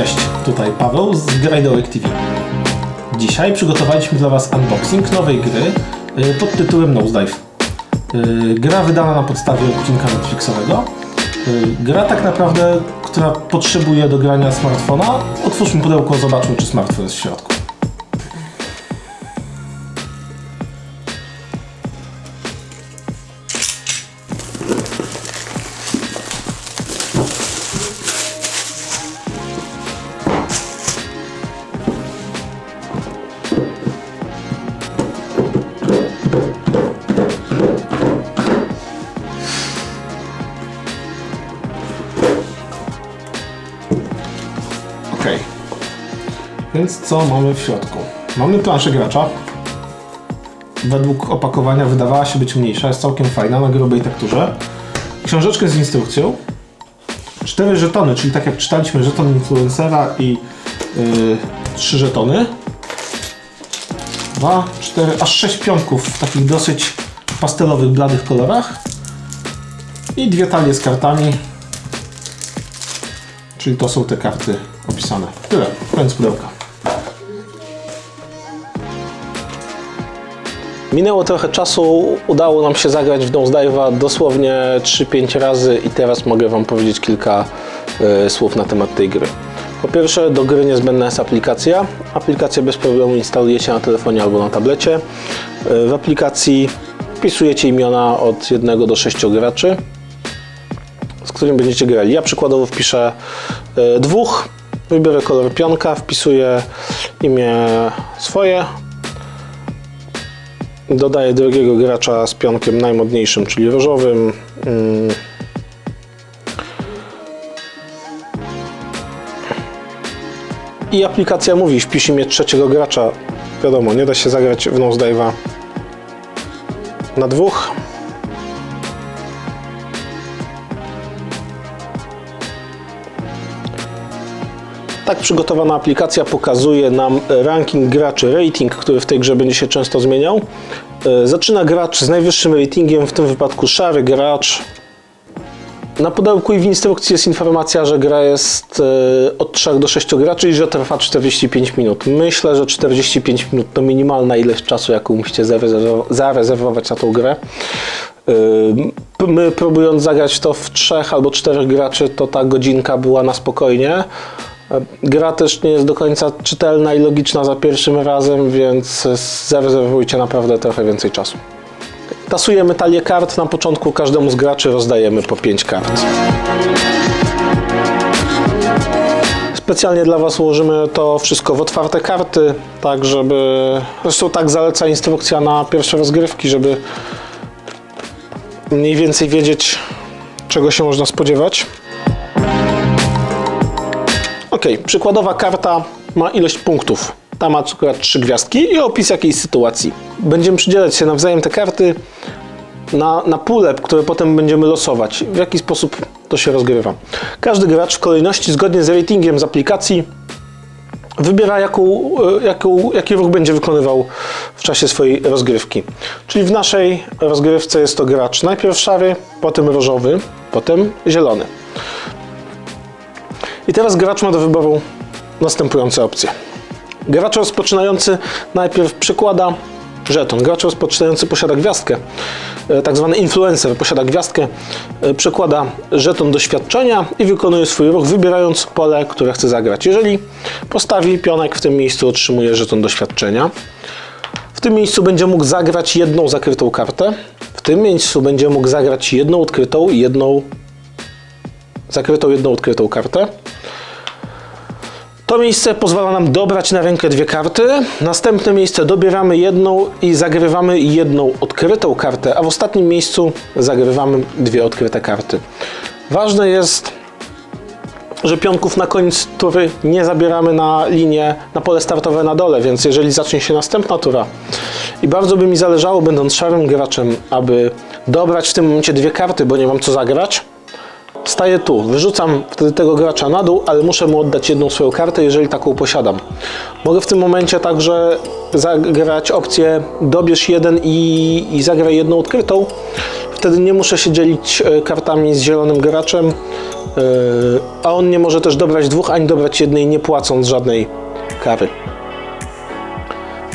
Cześć, tutaj Paweł z Grajdołek TV. Dzisiaj przygotowaliśmy dla Was unboxing nowej gry y, pod tytułem Nosedive. Y, Gra wydana na podstawie odcinka Netflixowego. Y, Gra tak naprawdę, która potrzebuje do grania smartfona. Otwórzmy pudełko, zobaczmy czy smartfon jest w środku. Więc co mamy w środku? Mamy planszę gracza. Według opakowania wydawała się być mniejsza, jest całkiem fajna, na grubej tekturze. Książeczkę z instrukcją. Cztery żetony, czyli tak jak czytaliśmy, żeton influencera i yy, trzy żetony. Dwa, cztery, aż sześć pionków w takich dosyć pastelowych, bladych kolorach. I dwie talie z kartami, Czyli to są te karty opisane. Tyle, koniec pudełka. Minęło trochę czasu, udało nam się zagrać w Nosedive'a dosłownie 3-5 razy i teraz mogę Wam powiedzieć kilka e, słów na temat tej gry. Po pierwsze, do gry niezbędna jest aplikacja. Aplikację bez problemu instalujecie na telefonie albo na tablecie. E, w aplikacji wpisujecie imiona od 1 do 6 graczy, z którym będziecie grali. Ja przykładowo wpiszę e, dwóch, wybiorę kolor pionka, wpisuję imię swoje, Dodaję drugiego gracza z pionkiem najmodniejszym, czyli różowym. Mm. I aplikacja mówi, wpisz imię trzeciego gracza. Wiadomo, nie da się zagrać w nosedive'a na dwóch. Tak przygotowana aplikacja pokazuje nam ranking graczy, rating, który w tej grze będzie się często zmieniał. E, Zaczyna gracz z najwyższym ratingiem, w tym wypadku szary gracz. Na pudełku i w instrukcji jest informacja, że gra jest e, od 3 do 6 graczy i że trwa 45 minut. Myślę, że 45 minut to minimalna ilość czasu, jaką musicie zarezerwo- zarezerwować na tą grę. E, My próbując zagrać to w trzech albo czterech graczy, to ta godzinka była na spokojnie. Gra też nie jest do końca czytelna i logiczna za pierwszym razem, więc zarezerwujcie naprawdę trochę więcej czasu. Tasujemy talię kart. Na początku każdemu z graczy rozdajemy po 5 kart. Specjalnie dla Was ułożymy to wszystko w otwarte karty, tak żeby... Zresztą tak zaleca instrukcja na pierwsze rozgrywki, żeby mniej więcej wiedzieć, czego się można spodziewać. Ok, przykładowa karta ma ilość punktów. Ta ma akurat trzy gwiazdki i opis jakiejś sytuacji. Będziemy przydzielać się nawzajem te karty na, na które potem będziemy losować. W jaki sposób to się rozgrywa. Każdy gracz w kolejności, zgodnie z ratingiem z aplikacji, wybiera jaką, e, jaką, jaki ruch będzie wykonywał w czasie swojej rozgrywki. Czyli w naszej rozgrywce jest to gracz najpierw szary, potem różowy, potem zielony. I teraz gracz ma do wyboru następujące opcje. Gracz rozpoczynający najpierw przykłada żeton. Gracz rozpoczynający posiada gwiazdkę, e, tak zwany influencer posiada gwiazdkę, e, przekłada żeton doświadczenia i wykonuje swój ruch, wybierając pole, które chce zagrać. Jeżeli postawi pionek w tym miejscu, otrzymuje żeton doświadczenia. W tym miejscu będzie mógł zagrać jedną zakrytą kartę. W tym miejscu będzie mógł zagrać jedną odkrytą jedną zakrytą, jedną odkrytą kartę. To miejsce pozwala nam dobrać na rękę dwie karty. Następne miejsce dobieramy jedną i zagrywamy jedną odkrytą kartę, a w ostatnim miejscu zagrywamy dwie odkryte karty. Ważne jest, że pionków na koniec tury nie zabieramy na linię, na pole startowe na dole, więc jeżeli zacznie się następna tura i bardzo by mi zależało, będąc szarym graczem, aby dobrać w tym momencie dwie karty, bo nie mam co zagrać, Staję tu, wyrzucam wtedy tego gracza na dół, ale muszę mu oddać jedną swoją kartę, jeżeli taką posiadam. Mogę w tym momencie także zagrać opcję dobierz jeden i, i zagraj jedną odkrytą. Wtedy nie muszę się dzielić e, kartami z zielonym graczem. a on nie może też dobrać dwóch, ani dobrać jednej, nie płacąc żadnej kary.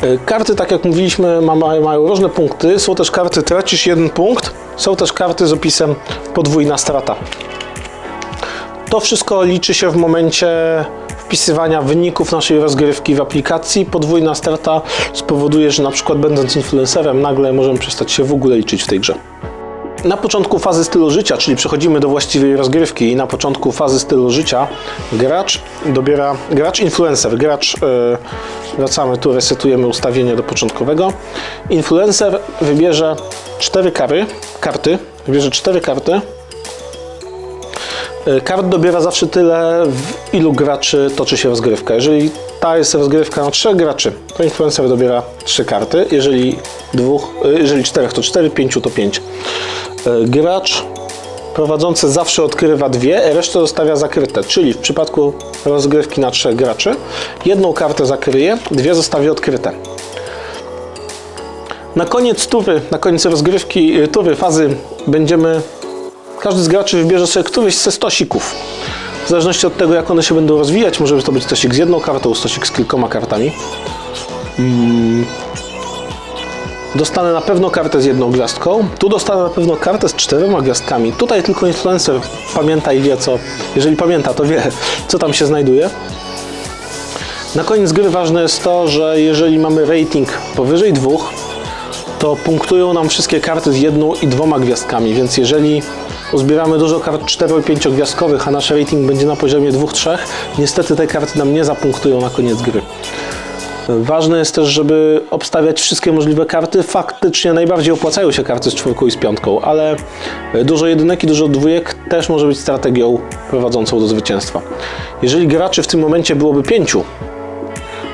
Yy, Karty, tak jak mówiliśmy, ma, ma- mają różne punkty. Są też karty tracisz jeden punkt, są też karty z opisem podwójna strata. To wszystko liczy się w momencie wpisywania wyników naszej rozgrywki w aplikacji. Podwójna strata spowoduje, że na przykład będąc influencerem nagle możemy przestać się w ogóle liczyć w tej grze. Na początku fazy stylu życia, czyli przechodzimy do właściwej rozgrywki i na początku fazy stylu życia gracz dobiera, gracz influencer, gracz, yy, wracamy tu, resetujemy ustawienie do początkowego. Influencer wybierze cztery kary, karty, wybierze cztery karty, Kart dobiera zawsze tyle, w ilu graczy toczy się rozgrywka. Jeżeli ta jest rozgrywka na trzech graczy, to influencer dobiera trzy karty. Jeżeli dwóch, y, jeżeli czterech, to cztery, pięciu to pięć. Y, Gracz prowadzący zawsze odkrywa dwie, resztę zostawia zakryte. Czyli w przypadku rozgrywki na trzech graczy, jedną kartę zakryje, dwie zostawi odkryte. Na koniec tury, na koniec rozgrywki, y, tury, fazy będziemy każdy z graczy wybierze sobie któryś ze stosików. W zależności od tego, jak one się będą rozwijać, może to być stosik z jedną kartą, stosik z kilkoma kartami. Mm. Dostanę na pewno kartę z jedną gwiazdką. Tu dostanę na pewno kartę z czterema gwiazdkami. Tutaj tylko influencer pamięta i wie co. Jeżeli pamięta, to wie, co tam się znajduje. Na koniec gry ważne jest to, że jeżeli mamy rating powyżej dwóch, to punktują nam wszystkie karty z jedną i dwoma gwiazdkami, więc jeżeli uzbieramy dużo kart 4 i 5 gwiazdkowych, a nasz rating będzie na poziomie 2-3, niestety te karty nam nie zapunktują na koniec gry. Ważne jest też, żeby obstawiać wszystkie możliwe karty. Faktycznie najbardziej opłacają się karty z czwórką i z piątką, ale dużo jedynek i dużo dwójek też może być strategią prowadzącą do zwycięstwa. Jeżeli graczy w tym momencie byłoby pięciu,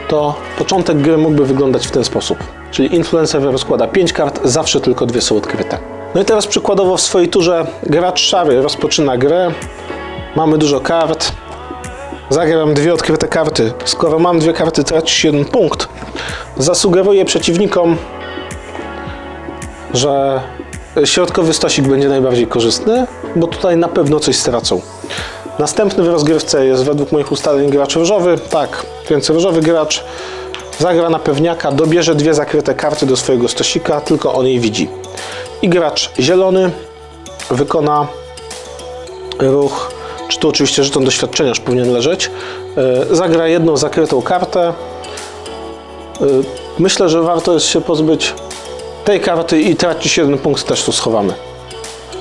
to początek gry mógłby wyglądać w ten sposób. Czyli influencer rozkłada 5 kart, zawsze tylko dwie są odkryte. No i teraz przykładowo w swojej turze gracz szary rozpoczyna grę. Mamy dużo kart. Zagram dwie odkryte karty. Skoro mam dwie karty, tracisz jeden punkt. Zasugeruję przeciwnikom, że środkowy stosik będzie najbardziej korzystny, bo tutaj na pewno coś stracą. Następny w rozgrywce jest według moich ustaleń gracz różowy. Tak, więc różowy gracz zagra na pewniaka, dobierze dwie zakryte karty do swojego stosika, tylko on jej widzi. I gracz zielony wykona ruch, czy tu oczywiście żeton doświadczenia już powinien leżeć, e, zagra jedną zakrytą kartę. E, Myślę, że warto jest się pozbyć tej karty i tracić jeden punkt też tu schowamy.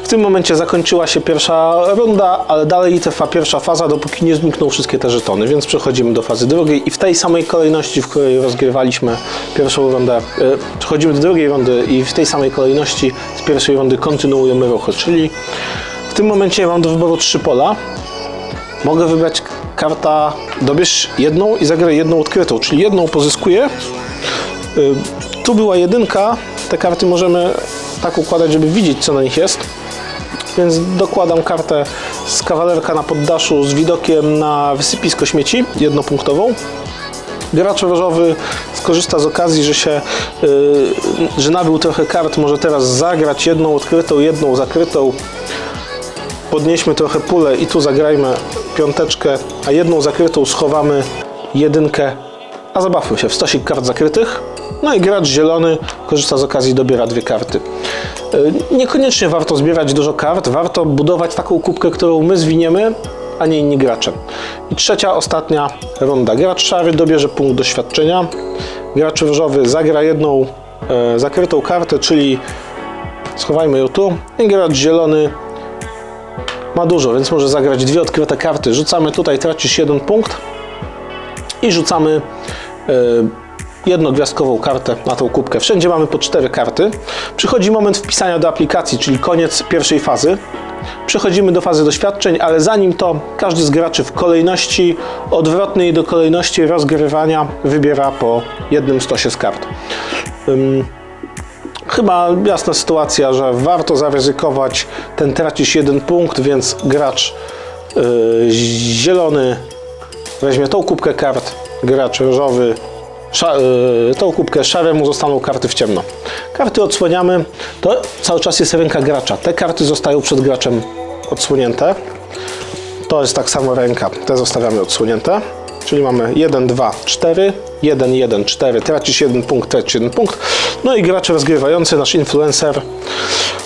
W tym momencie zakończyła się pierwsza runda, ale dalej trwa pierwsza faza, dopóki nie znikną wszystkie te żetony, więc przechodzimy do fazy drugiej i w tej samej kolejności, w której rozgrywaliśmy pierwszą rundę, e, przechodzimy do drugiej rundy i w tej samej kolejności z pierwszej rundy kontynuujemy ruchy, czyli w tym momencie mam do wyboru trzy pola. Mogę wybrać karta, dobierz jedną i zagraj jedną odkrytą, czyli jedną pozyskuję. Y, Tu była jedynka, te karty możemy tak układać, żeby widzieć co na nich jest. Więc dokładam kartę z kawalerka na poddaszu z widokiem na wysypisko śmieci, jednopunktową. Gracz różowy skorzysta z okazji, że się, yy, że nabył trochę kart, może teraz zagrać jedną odkrytą, jedną zakrytą. Podnieśmy trochę pulę i tu zagrajmy piąteczkę, a jedną zakrytą schowamy jedynkę, a zabawmy się w stosik kart zakrytych. No i gracz zielony korzysta z okazji, dobiera dwie karty. Yy, Niekoniecznie warto zbierać dużo kart, warto budować taką kubkę, którą my zwiniemy, a nie inni gracze. I trzecia, ostatnia runda. Gracz szary dobierze punkt doświadczenia. Gracz różowy zagra jedną e, zakrytą kartę, czyli schowajmy ją tu. I gracz zielony ma dużo, więc może zagrać dwie odkryte karty. Rzucamy tutaj, tracisz jeden punkt i rzucamy e, jednogwiazdkową kartę na tą kubkę. Wszędzie mamy po cztery karty. Przychodzi moment wpisania do aplikacji, czyli koniec pierwszej fazy. Przechodzimy do fazy doświadczeń, ale zanim to każdy z graczy w kolejności odwrotnej do kolejności rozgrywania wybiera po jednym stosie z kart. Ym, Chyba jasna sytuacja, że warto zaryzykować, ten tracisz jeden punkt, więc gracz yy, zielony weźmie tą kubkę kart, gracz różowy tą kubkę szaremu zostaną karty w ciemno. Karty odsłaniamy, to cały czas jest ręka gracza. Te karty zostają przed graczem odsłonięte. To jest tak samo ręka. Te zostawiamy odsłonięte. Czyli mamy 1, 2, 4, 1, 1, 4. Tracisz jeden punkt, tracisz jeden punkt. No i gracz rozgrywający, nasz influencer.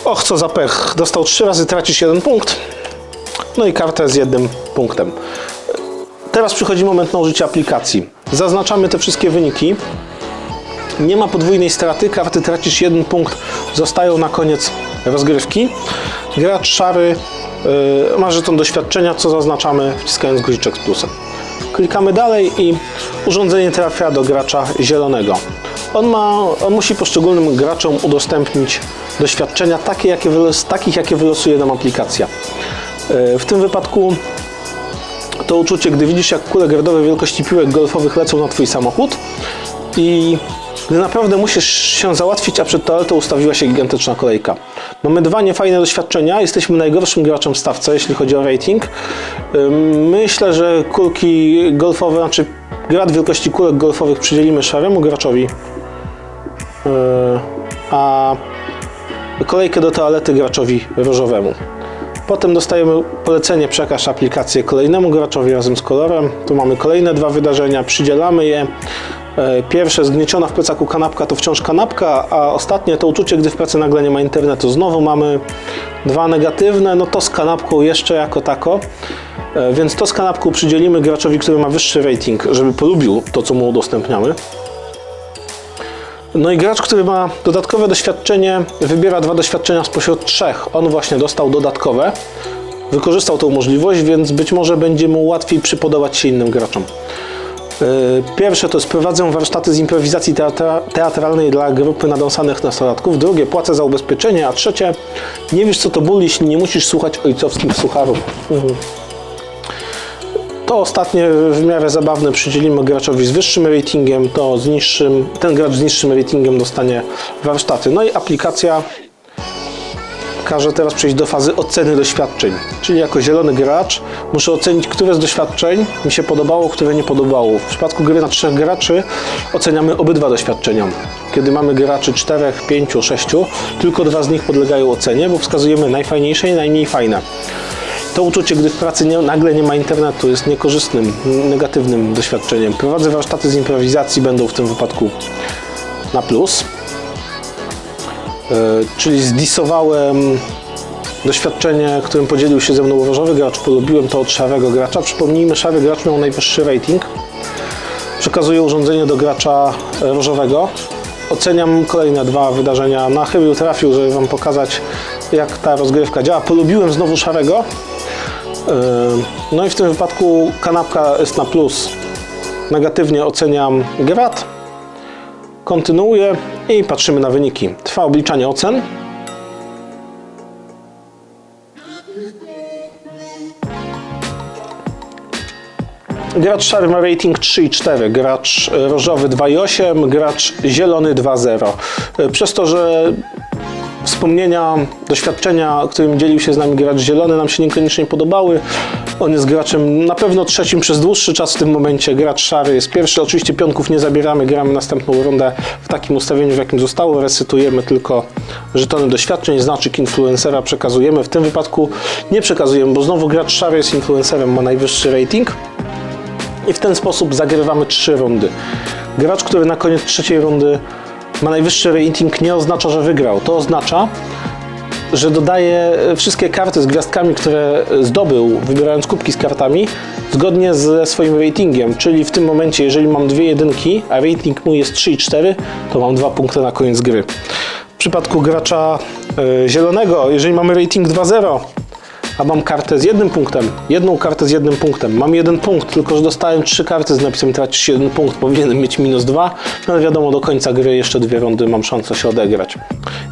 Och, co za pech. Dostał 3 razy, tracisz jeden punkt. No i kartę z jednym punktem. Teraz przychodzi moment na użycie aplikacji. Zaznaczamy te wszystkie wyniki. Nie ma podwójnej straty, karty tracisz jeden punkt, zostają na koniec rozgrywki. Gracz szary yy, ma żeton doświadczenia, co zaznaczamy wciskając guziczek z plusem. Klikamy dalej i urządzenie trafia do gracza zielonego. On, ma, on musi poszczególnym graczom udostępnić doświadczenia takie, jakie wylos, takich, jakie wylosuje nam aplikacja. Yy, w tym wypadku to uczucie, gdy widzisz, jak kule gardowe wielkości piłek golfowych lecą na Twój samochód i gdy naprawdę musisz się załatwić, a przed toaletą ustawiła się gigantyczna kolejka. Mamy dwa niefajne doświadczenia. Jesteśmy najgorszym graczem w stawce, jeśli chodzi o rating. Myślę, że kulki golfowe, znaczy grad wielkości kulek golfowych przydzielimy szaremu graczowi, yy, a kolejkę do toalety graczowi różowemu. Potem dostajemy polecenie przekaż aplikację kolejnemu graczowi razem z kolorem. Tu mamy kolejne dwa wydarzenia, przydzielamy je. E, Pierwsze, zgnieciona w plecaku kanapka to wciąż kanapka, a ostatnie to uczucie, gdy w pracy nagle nie ma internetu. Znowu mamy dwa negatywne, no to z kanapką jeszcze jako tako. E, Więc to z kanapką przydzielimy graczowi, który ma wyższy rating, żeby polubił to, co mu udostępniamy. No i gracz, który ma dodatkowe doświadczenie, wybiera dwa doświadczenia spośród trzech. On właśnie dostał dodatkowe, wykorzystał tą możliwość, więc być może będzie mu łatwiej przypodobać się innym graczom. Yy, Pierwsze to jest prowadzę warsztaty z improwizacji teatra teatralnej dla grupy nadąsanych nastolatków. Drugie, płacę za ubezpieczenie. A trzecie, nie wiesz co to ból, jeśli nie musisz słuchać ojcowskich sucharów. Mhm. To ostatnie w miarę zabawne przydzielimy graczowi z wyższym ratingiem, to z niższym, ten gracz z niższym ratingiem dostanie warsztaty. No i aplikacja każe teraz przejść do fazy oceny doświadczeń. Czyli jako zielony gracz muszę ocenić, które z doświadczeń mi się podobało, które nie podobało. W przypadku gry na trzech graczy oceniamy obydwa doświadczenia. Kiedy mamy graczy czterech, pięciu, sześciu, tylko dwa z nich podlegają ocenie, bo wskazujemy najfajniejsze i najmniej fajne. To uczucie, gdy w pracy nie, nagle nie ma internetu, jest niekorzystnym, negatywnym doświadczeniem. Prowadzę warsztaty z improwizacji, będą w tym wypadku na plus. E, czyli zdisowałem doświadczenie, którym podzielił się ze mną różowy gracz. Polubiłem to od szarego gracza. Przypomnijmy, szary gracz miał najwyższy rating. Przekazuję urządzenie do gracza e, różowego. Oceniam kolejne dwa wydarzenia. Nachylił, trafił, żeby Wam pokazać, jak ta rozgrywka działa. Polubiłem znowu szarego. Yy, No i w tym wypadku kanapka jest na plus. Negatywnie oceniam grat. Kontynuuję i patrzymy na wyniki. Trwa obliczanie ocen. Gracz szary ma rating 3,4, gracz różowy 2,8, gracz zielony 2,0. Yy, Przez to, że wspomnienia, doświadczenia, którym dzielił się z nami gracz zielony, nam się niekoniecznie podobały. On jest graczem na pewno trzecim przez dłuższy czas w tym momencie. Gracz szary jest pierwszy. Oczywiście pionków nie zabieramy, gramy następną rundę w takim ustawieniu, w jakim zostało. Resytujemy tylko żetony doświadczeń, znaczyk influencera przekazujemy. W tym wypadku nie przekazujemy, bo znowu gracz szary jest influencerem, ma najwyższy rating. I w ten sposób zagrywamy trzy rundy. Gracz, który na koniec trzeciej rundy ma najwyższy rating, nie oznacza, że wygrał. To oznacza, że dodaje wszystkie karty z gwiazdkami, które zdobył, wybierając kubki z kartami, zgodnie ze swoim ratingiem. Czyli w tym momencie, jeżeli mam dwie jedynki, a rating mój jest 3 i 4, to mam dwa punkty na koniec gry. W przypadku gracza y, zielonego, jeżeli mamy rating 2-0, a mam kartę z jednym punktem, jedną kartę z jednym punktem. Mam jeden punkt, tylko że dostałem trzy karty z napisem tracisz jeden punkt, powinienem mieć minus dwa, no ale wiadomo, do końca gry jeszcze dwie rundy mam szansę się odegrać.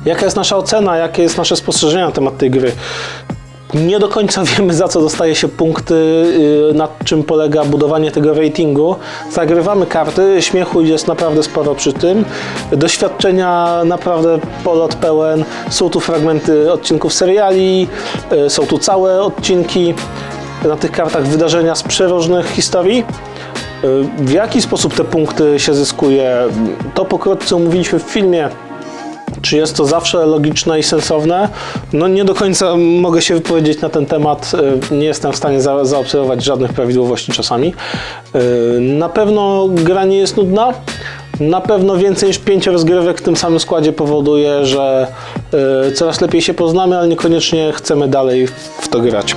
Jaka jest nasza ocena, jakie jest nasze spostrzeżenie na temat tej gry? Nie do końca wiemy, za co dostaje się punkty, yy, nad czym polega budowanie tego ratingu. Zagrywamy karty, śmiechu jest naprawdę sporo przy tym. Doświadczenia naprawdę polot pełen. Są tu fragmenty odcinków seriali, yy, są tu całe odcinki. Na tych kartach wydarzenia z przeróżnych historii. Yy, W jaki sposób te punkty się zyskuje? To pokrótce omówiliśmy w filmie. Czy jest to zawsze logiczne i sensowne? No nie do końca mogę się wypowiedzieć na ten temat. Y, Nie jestem w stanie za, zaobserwować żadnych prawidłowości czasami. Y, Na pewno gra nie jest nudna. Na pewno więcej niż pięć rozgrywek w tym samym składzie powoduje, że y, coraz lepiej się poznamy, ale niekoniecznie chcemy dalej w to grać.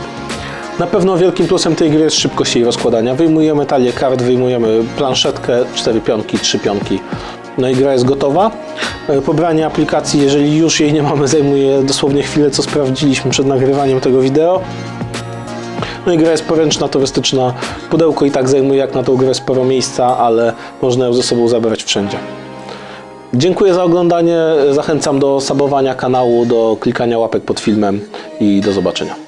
Na pewno wielkim plusem tej gry jest szybkość jej rozkładania. Wyjmujemy talię kart, wyjmujemy planszetkę, cztery pionki, trzy pionki. No i gra jest gotowa. E, Pobranie aplikacji, jeżeli już jej nie mamy, zajmuje dosłownie chwilę, co sprawdziliśmy przed nagrywaniem tego wideo. No i gra jest poręczna, turystyczna. Pudełko i tak zajmuje jak na tą grę sporo miejsca, ale można ją ze sobą zabrać wszędzie. Dziękuję za oglądanie. Zachęcam do subowania kanału, do klikania łapek pod filmem i do zobaczenia.